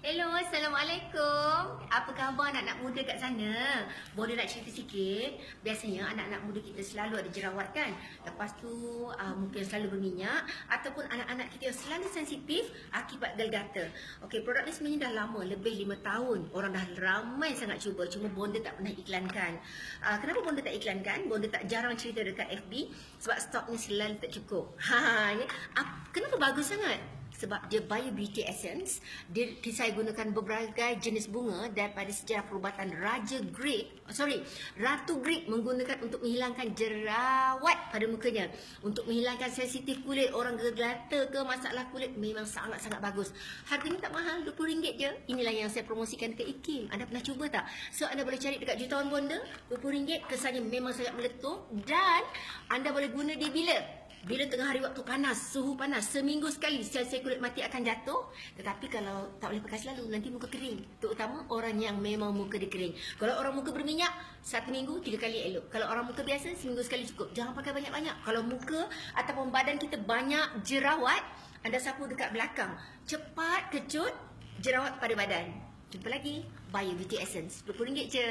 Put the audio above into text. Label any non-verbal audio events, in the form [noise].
Hello, Assalamualaikum. Apa khabar anak-anak muda kat sana? Boleh nak cerita sikit? Biasanya anak-anak muda kita selalu ada jerawat kan? Lepas tu uh, mungkin selalu berminyak ataupun anak-anak kita yang selalu sensitif akibat gel gutter. Okey, produk ni sebenarnya dah lama, lebih 5 tahun. Orang dah ramai sangat cuba, cuma Bonda tak pernah iklankan. Uh, kenapa Bonda tak iklankan? Bonda tak jarang cerita dekat FB sebab stoknya selalu tak cukup. [laughs] Ha, ya. Kenapa bagus sangat? Sebab dia Bio Beauty Essence. Dia saya gunakan berbagai jenis bunga daripada sejarah perubatan Raja Greek oh, sorry Ratu Greek menggunakan untuk menghilangkan jerawat pada mukanya. Untuk menghilangkan sensitif kulit orang gelata ke masalah kulit memang sangat-sangat bagus. Harganya tak mahal RM20 je. Inilah yang saya promosikan ke IKIM anda pernah cuba tak? so anda boleh cari dekat jutawan bonda RM20 kesannya memang sangat meletup dan anda boleh guna dia bila? Bila tengah hari waktu panas, suhu panas, seminggu sekali sel-sel kulit mati akan jatuh. Tetapi kalau tak boleh pakai selalu, nanti muka kering. Terutama orang yang memang muka dia kering. Kalau orang muka berminyak, satu minggu tiga kali elok. Kalau orang muka biasa, seminggu sekali cukup. Jangan pakai banyak-banyak. Kalau muka ataupun badan kita banyak jerawat, anda sapu dekat belakang. Cepat kecut jerawat pada badan. Jumpa lagi. Bio Beauty Essence. RM20 je.